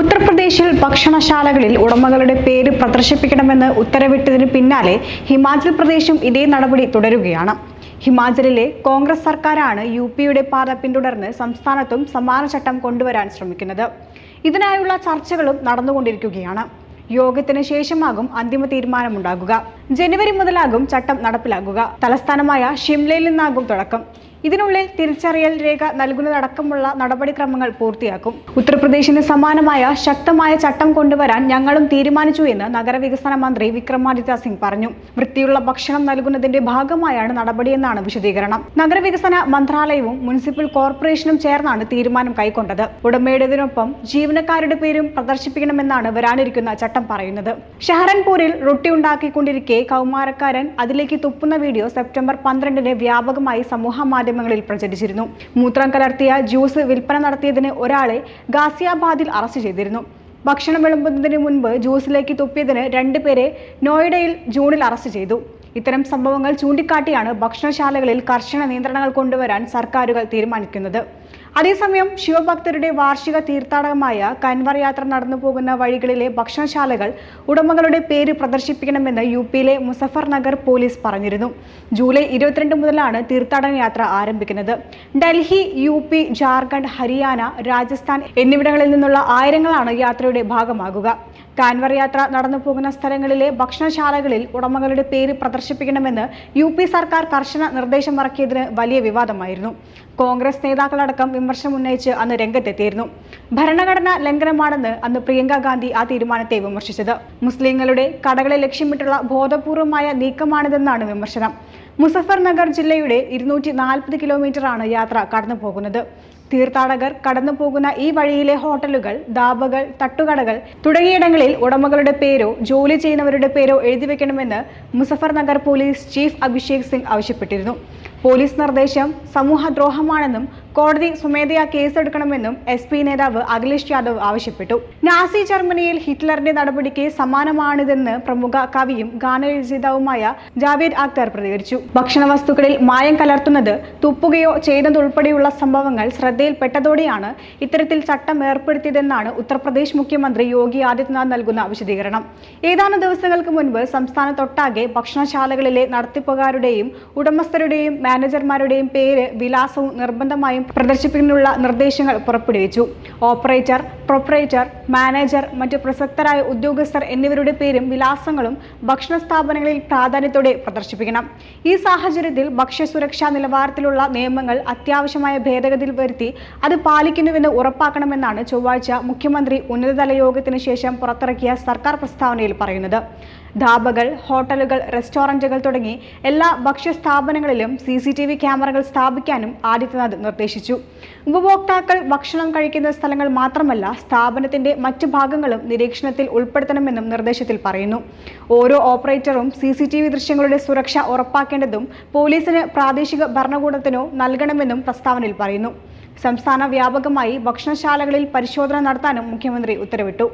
ഉത്തർപ്രദേശിൽ ഭക്ഷണശാലകളിൽ ഉടമകളുടെ പേര് പ്രദർശിപ്പിക്കണമെന്ന് ഉത്തരവിട്ടതിന് പിന്നാലെ ഹിമാചൽ പ്രദേശും ഇതേ നടപടി തുടരുകയാണ്. ഹിമാചലിലെ കോൺഗ്രസ് സർക്കാരാണ് യു പിയുടെ പാത പിന്തുടർന്ന് സംസ്ഥാനത്തും സമാന ചട്ടം കൊണ്ടുവരാൻ ശ്രമിക്കുന്നത്. ഇതിനായുള്ള ചർച്ചകളും നടന്നുകൊണ്ടിരിക്കുകയാണ്. യോഗത്തിന് ശേഷമാകും അന്തിമ തീരുമാനമുണ്ടാകുക. ജനുവരി മുതലാകും ചട്ടം നടപ്പിലാക്കുക. തലസ്ഥാനമായ ഷിംലയിൽ നിന്നാകും തുടക്കം. ഇതിനുള്ളിൽ തിരിച്ചറിയൽ രേഖ നൽകുന്നതടക്കമുള്ള നടപടിക്രമങ്ങൾ പൂർത്തിയാക്കും. ഉത്തർപ്രദേശിന് സമാനമായ ശക്തമായ ചട്ടം കൊണ്ടുവരാൻ ഞങ്ങളും തീരുമാനിച്ചു എന്ന് നഗരവികസന മന്ത്രി വിക്രമാദിത്യ സിംഗ് പറഞ്ഞു. വൃത്തിയുള്ള ഭക്ഷണം നൽകുന്നതിന്റെ ഭാഗമായാണ് നടപടിയെന്നാണ് വിശദീകരണം. നഗരവികസന മന്ത്രാലയവും മുനിസിപ്പൽ കോർപ്പറേഷനും ചേർന്നാണ് തീരുമാനം കൈക്കൊണ്ടത്. ഉടമയുടേതിനൊപ്പം ജീവനക്കാരുടെ പേരും പ്രദർശിപ്പിക്കണമെന്നാണ് വരാനിരിക്കുന്ന ചട്ടം പറയുന്നത്. ഷഹറൻപൂരിൽ റൊട്ടി ഉണ്ടാക്കിക്കൊണ്ടിരിക്കെ കൗമാരക്കാരൻ അതിലേക്ക് തുപ്പുന്ന വീഡിയോ സെപ്റ്റംബർ പന്ത്രണ്ടിന് വ്യാപകമായി സമൂഹ മാധ്യമങ്ങളിൽ പ്രചരിച്ചിരുന്നു. മൂത്രം കലർത്തിയ ജ്യൂസ് വിൽപ്പന നടത്തിയതിന് ഒരാളെ ഗാസിയാബാദിൽ അറസ്റ്റ് ചെയ്തിരുന്നു. ഭക്ഷണം വിളമ്പുന്നതിന് മുൻപ് ജ്യൂസിലേക്ക് തുപ്പിയതിന് രണ്ടുപേരെ നോയിഡയിൽ ജൂണിൽ അറസ്റ്റ് ചെയ്തു. ഇത്തരം സംഭവങ്ങൾ ചൂണ്ടിക്കാട്ടിയാണ് ഭക്ഷണശാലകളിൽ കർശന നിയന്ത്രണങ്ങൾ കൊണ്ടുവരാൻ സർക്കാരുകൾ തീരുമാനിക്കുന്നത്. അതേസമയം ശിവഭക്തരുടെ വാർഷിക തീർത്ഥാടകമായ കൻവർ യാത്ര നടന്നു പോകുന്ന വഴികളിലെ ഭക്ഷണശാലകൾ ഉടമകളുടെ പേര് പ്രദർശിപ്പിക്കണമെന്ന് യു പിയിലെ മുസഫർ നഗർ പോലീസ് പറഞ്ഞിരുന്നു. ജൂലൈ ഇരുപത്തിരണ്ട് മുതലാണ് തീർത്ഥാടന യാത്ര ആരംഭിക്കുന്നത്. ഡൽഹി യു പി ജാർഖണ്ഡ് ഹരിയാന രാജസ്ഥാൻ എന്നിവിടങ്ങളിൽ നിന്നുള്ള ആയിരങ്ങളാണ് യാത്രയുടെ ഭാഗമാകുക. കാൻവർ യാത്ര നടന്നു പോകുന്ന സ്ഥലങ്ങളിലെ ഭക്ഷണശാലകളിൽ ഉടമകളുടെ പേര് പ്രദർശിപ്പിക്കണമെന്ന് യു സർക്കാർ കർശന നിർദ്ദേശം ഇറക്കിയതിന് വലിയ വിവാദമായിരുന്നു. കോൺഗ്രസ് നേതാക്കളടക്കം വിമർശനം ഉന്നയിച്ച് അന്ന് രംഗത്തെത്തിയിരുന്നു. ഭരണഘടനാ ലംഘനമാണെന്ന് അന്ന് പ്രിയങ്ക ഗാന്ധി ആ തീരുമാനത്തെ വിമർശിച്ചത്. മുസ്ലിങ്ങളുടെ കടകളെ ലക്ഷ്യമിട്ടുള്ള ബോധപൂർവമായ നീക്കമാണിതെന്നാണ് വിമർശനം. മുസഫർ നഗർ ജില്ലയുടെ ഇരുന്നൂറ്റി നാൽപ്പത് കിലോമീറ്ററാണ് യാത്ര കടന്നു പോകുന്നത് തീർത്ഥാടകർ കടന്നു പോകുന്ന ഈ വഴിയിലെ ഹോട്ടലുകൾ ദാബകൾ തട്ടുകടകൾ തുടങ്ങിയിടങ്ങളിൽ ഉടമകളുടെ പേരോ ജോലി ചെയ്യുന്നവരുടെ പേരോ എഴുതി വെക്കണമെന്ന് മുസഫർ നഗർ പോലീസ് ചീഫ് അഭിഷേക് സിംഗ് ആവശ്യപ്പെട്ടിരുന്നു. പോലീസ് നിർദ്ദേശം സമൂഹദ്രോഹമാണെന്നും കോടതി സ്വമേധയാ കേസെടുക്കണമെന്നും എസ് പി നേതാവ് അഖിലേഷ് യാദവ് ആവശ്യപ്പെട്ടു. നാസി ജർമ്മനിയിൽ ഹിറ്റ്ലറിന്റെ നടപടിക്ക് സമാനമാണിതെന്ന് പ്രമുഖ കവിയും ഗാനരചയിതാവുമായ ജാവേദ് അക്തർ പ്രതികരിച്ചു. ഭക്ഷണ വസ്തുക്കളിൽ മായം കലർത്തുന്നത് തുപ്പുകയോ ചെയ്യുന്നതുൾപ്പെടെയുള്ള സംഭവങ്ങൾ ശ്രദ്ധയിൽപ്പെട്ടതോടെയാണ് ഇത്തരത്തിൽ ചട്ടം ഏർപ്പെടുത്തിയതെന്നാണ് ഉത്തർപ്രദേശ് മുഖ്യമന്ത്രി യോഗി ആദിത്യനാഥ് നൽകുന്ന വിശദീകരണം. ഏതാനും ദിവസങ്ങൾക്ക് മുൻപ് സംസ്ഥാനത്തൊട്ടാകെ ഭക്ഷണശാലകളിലെ നടത്തിപ്പുകാരുടെയും ഉടമസ്ഥരുടെയും മാനേജർമാരുടെയും പേര് വിലാസവും നിർബന്ധമായും പ്രദർശിപ്പിക്കുന്നതിനുള്ള നിർദ്ദേശങ്ങൾ പുറപ്പെടുവിച്ചു. ഓപ്പറേറ്റർ പ്രൊപ്പറേറ്റർ മാനേജർ മറ്റ് പ്രസക്തരായ ഉദ്യോഗസ്ഥർ എന്നിവരുടെ പേരും വിലാസങ്ങളും ഭക്ഷണ സ്ഥാപനങ്ങളിൽ പ്രാധാന്യത്തോടെ പ്രദർശിപ്പിക്കണം. ഈ സാഹചര്യത്തിൽ ഭക്ഷ്യസുരക്ഷാ നിലവാരത്തിലുള്ള നിയമങ്ങൾ അത്യാവശ്യമായ ഭേദഗതിയിൽ വരുത്തി അത് പാലിക്കുന്നുവെന്ന് ഉറപ്പാക്കണമെന്നാണ് ചൊവ്വാഴ്ച മുഖ്യമന്ത്രി ഉന്നതതല യോഗത്തിന് ശേഷം പുറത്തിറക്കിയ സർക്കാർ പ്രസ്താവനയിൽ പറയുന്നത്. ധാബകൾ ഹോട്ടലുകൾ റെസ്റ്റോറന്റുകൾ തുടങ്ങി എല്ലാ ഭക്ഷ്യ സ്ഥാപനങ്ങളിലും സി സി ടി വി ക്യാമറകൾ സ്ഥാപിക്കാനും ആദിത്യനാഥ് നിർദ്ദേശിച്ചു. ഉപഭോക്താക്കൾ ഭക്ഷണം കഴിക്കുന്ന സ്ഥലങ്ങൾ മാത്രമല്ല സ്ഥാപനത്തിന്റെ മറ്റു ഭാഗങ്ങളും നിരീക്ഷണത്തിൽ ഉൾപ്പെടുത്തണമെന്നും നിർദ്ദേശത്തിൽ പറയുന്നു. ഓരോ ഓപ്പറേറ്ററും സി സി ടി വി ദൃശ്യങ്ങളുടെ സുരക്ഷ ഉറപ്പാക്കേണ്ടതും പോലീസിന് പ്രാദേശിക ഭരണകൂടത്തിനോ നൽകണമെന്നും പ്രസ്താവനയിൽ പറയുന്നു. സംസ്ഥാന വ്യാപകമായി ഭക്ഷണശാലകളിൽ പരിശോധന നടത്താനും മുഖ്യമന്ത്രി ഉത്തരവിട്ടു.